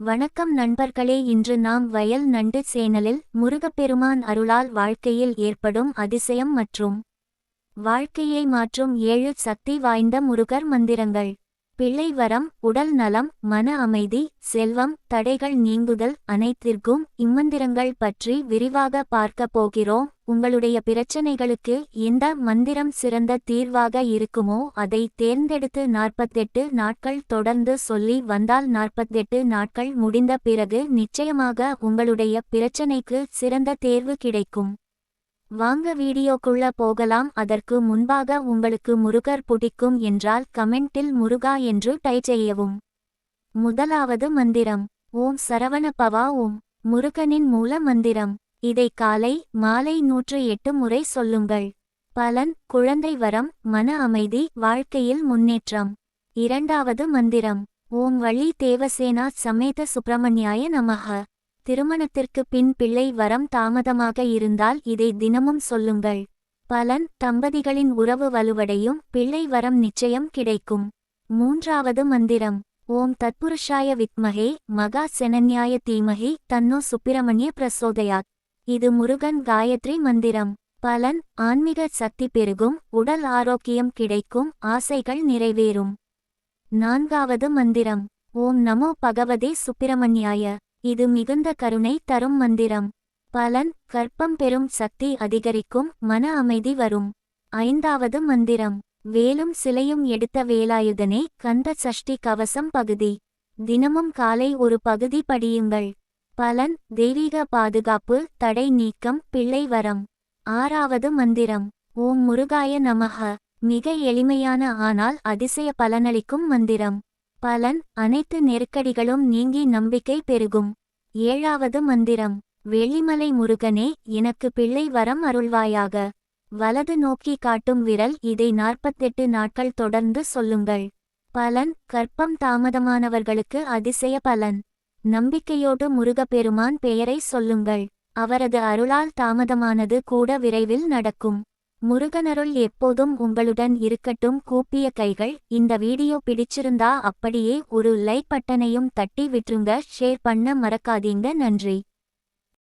வணக்கம் நண்பர்களே இன்று நாம் வயல் நண்டு சேனலில் முருகப்பெருமான் அருளால் வாழ்க்கையில் ஏற்படும் அதிசயம் மற்றும் வாழ்க்கையை மாற்றும் ஏழு சக்தி வாய்ந்த முருகர் மந்திரங்கள். பிள்ளை வரம் உடல் நலம் மன அமைதி செல்வம் தடைகள் நீங்குதல் அனைத்திற்கும் இம்மந்திரங்கள் பற்றி விரிவாக பார்க்க போகிறோம். உங்களுடைய பிரச்சனைகளுக்கு எந்த மந்திரம் சிறந்த தீர்வாக இருக்குமோ அதை தேர்ந்தெடுத்து நாற்பத்தெட்டு நாட்கள் தொடர்ந்து சொல்லி வந்தால் நாற்பத்தெட்டு நாட்கள் முடிந்த பிறகு நிச்சயமாக உங்களுடைய பிரச்சனைக்கு சிறந்த தேர்வு கிடைக்கும். வாங்க வீடியோக்குள்ள போகலாம். அதற்கு முன்பாக உங்களுக்கு முருகர் பிடிக்கும் என்றால் கமெண்டில் முருகா என்று டைப் செய்யவும். முதலாவது மந்திரம். ஓம் சரவண பவா ஓம் முருகனின் மூல மந்திரம். இதை காலை மாலை நூற்று எட்டு முறை சொல்லுங்கள். பலன் குழந்தை வரம் மன அமைதி வாழ்க்கையில் முன்னேற்றம். இரண்டாவது மந்திரம். ஓம் வள்ளி தேவசேனா சமேத சுப்பிரமணியாய நமக திருமணத்திற்கு பின் பிள்ளை வரம் தாமதமாக இருந்தால் இதை தினமும் சொல்லுங்கள். பலன் தம்பதிகளின் உறவு வலுவடையும் பிள்ளை வரம் நிச்சயம் கிடைக்கும். மூன்றாவது மந்திரம். ஓம் தத்புருஷாய வித்மகே மகா செனன்யாய தீமகி தன்னோ சுப்பிரமணிய பிரசோதயாத். இது முருகன் காயத்ரி மந்திரம். பலன் ஆன்மீக சக்தி பெருகும் உடல் ஆரோக்கியம் கிடைக்கும் ஆசைகள் நிறைவேறும். நான்காவது மந்திரம். ஓம் நமோ பகவதே சுப்பிரமணியாய. இது மிகுந்த கருணை தரும் மந்திரம். பலன் கற்பம் பெறும் சக்தி அதிகரிக்கும் மன அமைதி வரும். ஐந்தாவது மந்திரம். வேலும் சிலையும் எடுத்த வேலாயுதனே கந்த சஷ்டி கவசம் பகுதி. தினமும் காலை ஒரு பகுதி படியுங்கள். பலன் தெய்வீக பாதுகாப்பு தடை நீக்கம் பிள்ளை வரம். ஆறாவது மந்திரம். ஓம் முருகாய நமக மிக எளிமையான ஆனால் அதிசய பலனளிக்கும் மந்திரம். பலன் அனைத்து நெருக்கடிகளும் நீங்கி நம்பிக்கை பெருகும். ஏழாவது மந்திரம் வெள்ளிமலை முருகனே எனக்கு பிள்ளை வரம் அருள்வாயாக. வலது நோக்கி காட்டும் விரல் இதை நாற்பத்தெட்டு நாட்கள் தொடர்ந்து சொல்லுங்கள். பலன் கற்பம் தாமதமானவர்களுக்கு அதிசய பலன். நம்பிக்கையோடு முருகப்பெருமான் பெயரை சொல்லுங்கள். அவரது அருளால் தாமதமானது கூட விரைவில் நடக்கும். முருகனருள் எப்போதும் உங்களுடன் இருக்கட்டும் கூப்பிய கைகள் இந்த வீடியோ பிடிச்சிருந்தா அப்படியே ஒரு லைக் பட்டனையும் தட்டி விட்டுருங்க. ஷேர் பண்ண மறக்காதீங்க. நன்றி.